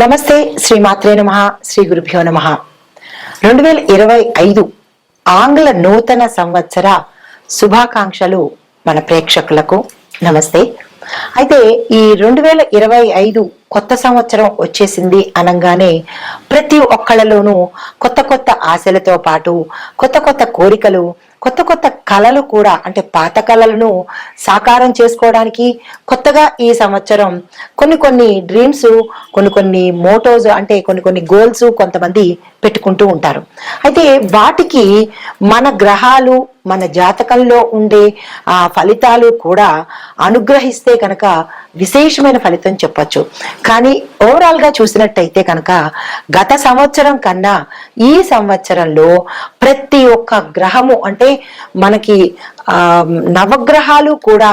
నమస్తే శ్రీ మాత్రే నమ శ్రీ గురుభ్యో నమ. రెండు వేల ఇరవై ఐదు ఆంగ్ల నూతన సంవత్సర శుభాకాంక్షలు మన ప్రేక్షకులకు. నమస్తే. అయితే ఈ రెండు వేల ఇరవై ఐదు కొత్త సంవత్సరం వచ్చేసింది అనగానే ప్రతి ఒక్కళ్ళలోనూ కొత్త కొత్త ఆశలతో పాటు కొత్త కొత్త కోరికలు కొత్త కొత్త కళలు కూడా అంటే పాత కళలను సాకారం చేసుకోవడానికి కొత్తగా ఈ సంవత్సరం కొన్ని కొన్ని డ్రీమ్స్ కొన్ని కొన్ని మోటోస్ అంటే కొన్ని కొన్ని గోల్స్ కొంతమంది పెట్టుకుంటూ ఉంటారు. అయితే వాటికి మన గ్రహాలు మన జాతకంలో ఉండే ఆ ఫలితాలు కూడా అనుగ్రహిస్తే కనుక విశేషమైన ఫలితం చెప్పచ్చు. కానీ ఓవరాల్గా చూసినట్టయితే కనుక గత సంవత్సరం కన్నా ఈ సంవత్సరంలో ప్రతి ఒక్క గ్రహము అంటే మనకి నవగ్రహాలు కూడా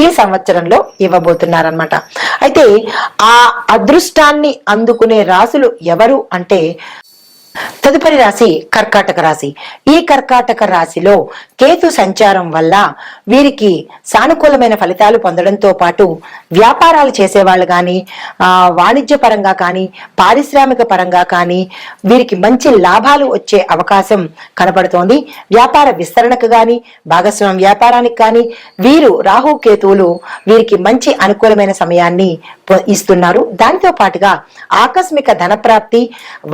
ఈ సంవత్సరంలో ఇవ్వబోతున్నారన్నమాట. అయితే ఆ అదృష్టాన్ని అందుకునే రాశులు ఎవరు అంటే తదుపరి రాశి కర్కాటక రాశి. ఈ కర్కాటక రాశిలో కేతు సంచారం వల్ల వీరికి సానుకూలమైన ఫలితాలు పొందడంతో పాటు వ్యాపారాలు చేసేవాళ్ళు కానీ వాణిజ్య పరంగా కానీ పారిశ్రామిక పరంగా కానీ వీరికి మంచి లాభాలు వచ్చే అవకాశం కనపడుతోంది వ్యాపార విస్తరణకు కానీ భాగస్వామ్య వ్యాపారానికి కానీ వీరు రాహు కేతువులు వీరికి మంచి అనుకూలమైన సమయాన్ని ఇస్తున్నారు. దాంతో పాటుగా ఆకస్మిక ధన ప్రాప్తి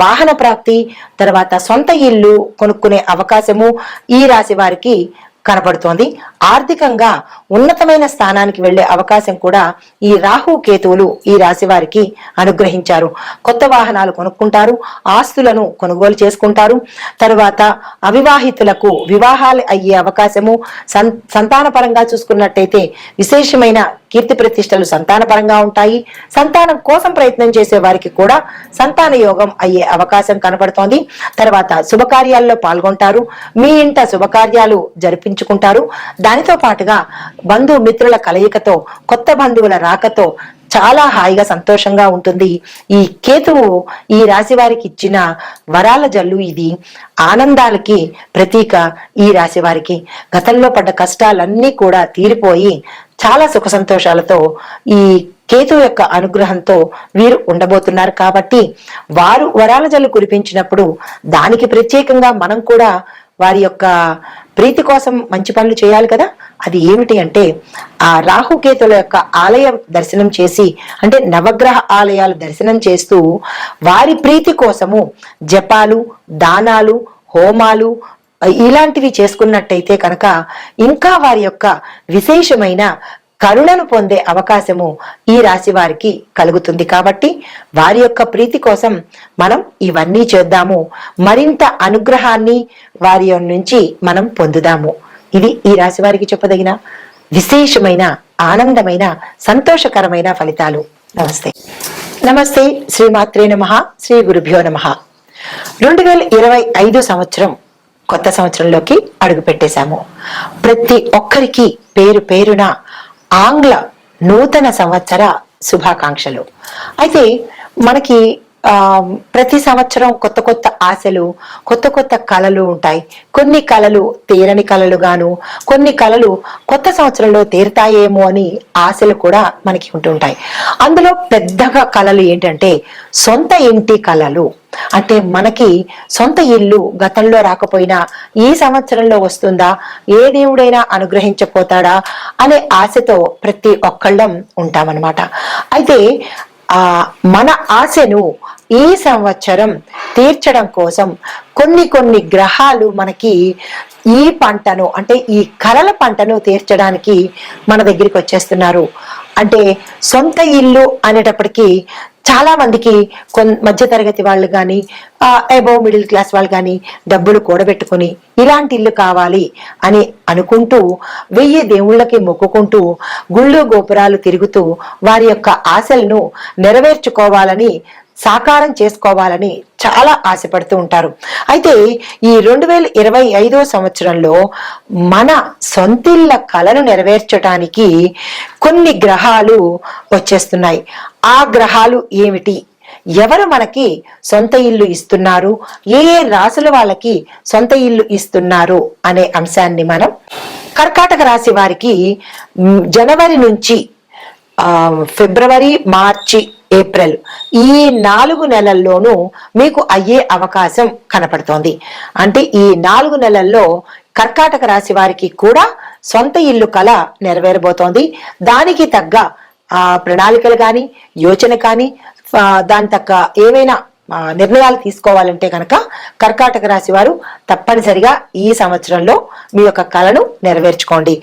వాహన ప్రాప్తి తర్వాత సొంత ఇల్లు కొనుక్కునే అవకాశము ఈ రాశి వారికి కనపడుతోంది. ఆర్థికంగా ఉన్నతమైన స్థానానికి వెళ్ళే అవకాశం కూడా ఈ రాహు కేతువులు ఈ రాశి వారికి అనుగ్రహించారు. కొత్త వాహనాలు కొనుక్కుంటారు ఆస్తులను కొనుగోలు చేసుకుంటారు. తర్వాత అవివాహితులకు వివాహాలు అయ్యే అవకాశము సం సంతానపరంగా చూసుకున్నట్టయితే విశేషమైన కీర్తి ప్రతిష్టలు సంతానపరంగా ఉంటాయి. సంతానం కోసం ప్రయత్నం చేసే వారికి కూడా సంతాన యోగం అయ్యే అవకాశం కనబడుతోంది తర్వాత శుభకార్యాల్లో పాల్గొంటారు. మీ ఇంట శుభకార్యాలు జరిపించుకుంటారు. దానితో పాటుగా బంధు మిత్రుల కలయికతో కొత్త బంధువుల రాకతో చాలా హాయిగా సంతోషంగా ఉంటుంది. ఈ కేతువు ఈ రాశి వారికి ఇచ్చిన వరాల జల్లు ఇది. ఆనందాలకి ప్రతీక ఈ రాశి వారికి గతంలో పడ్డ కష్టాలన్నీ కూడా తీరిపోయి చాలా సుఖ సంతోషాలతో ఈ కేతు యొక్క అనుగ్రహంతో వీరు ఉండబోతున్నారు. కాబట్టి వారు వరాల జల్లు కురిపించినప్పుడు దానికి ప్రత్యేకంగా మనం కూడా వారి యొక్క ప్రీతి కోసం మంచి పనులు చేయాలి కదా. అది ఏమిటి అంటే ఆ రాహుకేతుల యొక్క ఆలయం దర్శనం చేసి అంటే నవగ్రహ ఆలయాలు దర్శనం చేస్తూ వారి ప్రీతి కోసము జపాలు దానాలు హోమాలు ఇలాంటివి చేసుకున్నట్టయితే కనుక ఇంకా వారి యొక్క విశేషమైన కరుణను పొందే అవకాశము ఈ రాశి వారికి కలుగుతుంది. కాబట్టి వారి యొక్క ప్రీతి కోసం మనం ఇవన్నీ చేద్దాము. మరింత అనుగ్రహాన్ని వారి నుంచి మనం పొందుదాము. ఇది ఈ రాశి వారికి చెప్పదగిన విశేషమైన ఆనందమైన సంతోషకరమైన ఫలితాలు. నమస్తే. నమస్తే. శ్రీమాత్రే నమ. శ్రీ గురుభ్యో నమ. రెండు వేల ఇరవై ఐదు సంవత్సరం కొత్త సంవత్సరంలోకి అడుగు పెట్టేశాము. ప్రతి ఒక్కరికి పేరు పేరున ఆంగ్ల నూతన సంవత్సర శుభాకాంక్షలు. అయితే మనకి ప్రతి సంవత్సరం కొత్త కొత్త ఆశలు కొత్త కొత్త కళలు ఉంటాయి. కొన్ని కళలు తీరని కళలుగాను కొన్ని కళలు కొత్త సంవత్సరంలో తీరుతాయేమో అని ఆశలు కూడా మనకి ఉంటుంటాయి. అందులో పెద్దగా కళలు ఏంటంటే సొంత ఇంటి కళలు. అంటే మనకి సొంత ఇల్లు గతంలో రాకపోయినా ఈ సంవత్సరంలో వస్తుందా ఏ దేవుడైనా అనుగ్రహించపోతాడా అనే ఆశతో ప్రతి ఒక్కళ్ళం ఉంటామన్నమాట. అయితే ఆ మన ఆశను ఈ సంవత్సరం తీర్చడం కోసం కొన్ని కొన్ని గ్రహాలు మనకి ఈ పంటను అంటే ఈ కలల పంటను తీర్చడానికి మన దగ్గరికి వచ్చేస్తున్నారు. అంటే సొంత ఇల్లు అనేటప్పటికీ చాలా మందికి కొన్ మధ్య తరగతి వాళ్ళు కానీ అబౌవ్ మిడిల్ క్లాస్ వాళ్ళు కానీ డబ్బులు కూడబెట్టుకుని ఇలాంటి ఇల్లు కావాలి అని అనుకుంటూ వెయ్యి దేవుళ్ళకి మొక్కుకుంటూ గుళ్ళు గోపురాలు తిరుగుతూ వారి యొక్క ఆశలను నెరవేర్చుకోవాలని సాకారం చేసుకోవాలని చాలా ఆశపడుతూ ఉంటారు. అయితే ఈ రెండు వేల ఇరవై ఐదో సంవత్సరంలో మన సొంతిళ్ళ కళను నెరవేర్చడానికి కొన్ని గ్రహాలు వచ్చేస్తున్నాయి. ఆ గ్రహాలు ఏమిటి? ఎవరు మనకి సొంత ఇల్లు ఇస్తున్నారు? ఏ ఏ రాసుల వాళ్ళకి సొంత ఇల్లు ఇస్తున్నారు? అనే అంశాన్ని మనం కర్కాటక రాశి వారికి జనవరి నుంచి ఫిబ్రవరి మార్చి ఏప్రిల్ ఈ నాలుగు నెలల్లోనూ మీకు అయ్యే అవకాశం కనపడుతోంది. అంటే ఈ నాలుగు నెలల్లో కర్కాటక రాశి వారికి కూడా సొంత ఇల్లు కళ నెరవేరబోతోంది. దానికి తగ్గ ఆ ప్రణాళికలు కానీ యోచన కానీ దాని తక్క ఏవైనా నిర్ణయాలు తీసుకోవాలంటే కనుక కర్కాటక రాశి వారు తప్పనిసరిగా ఈ సంవత్సరంలో మీ యొక్క కళను నెరవేర్చుకోండి.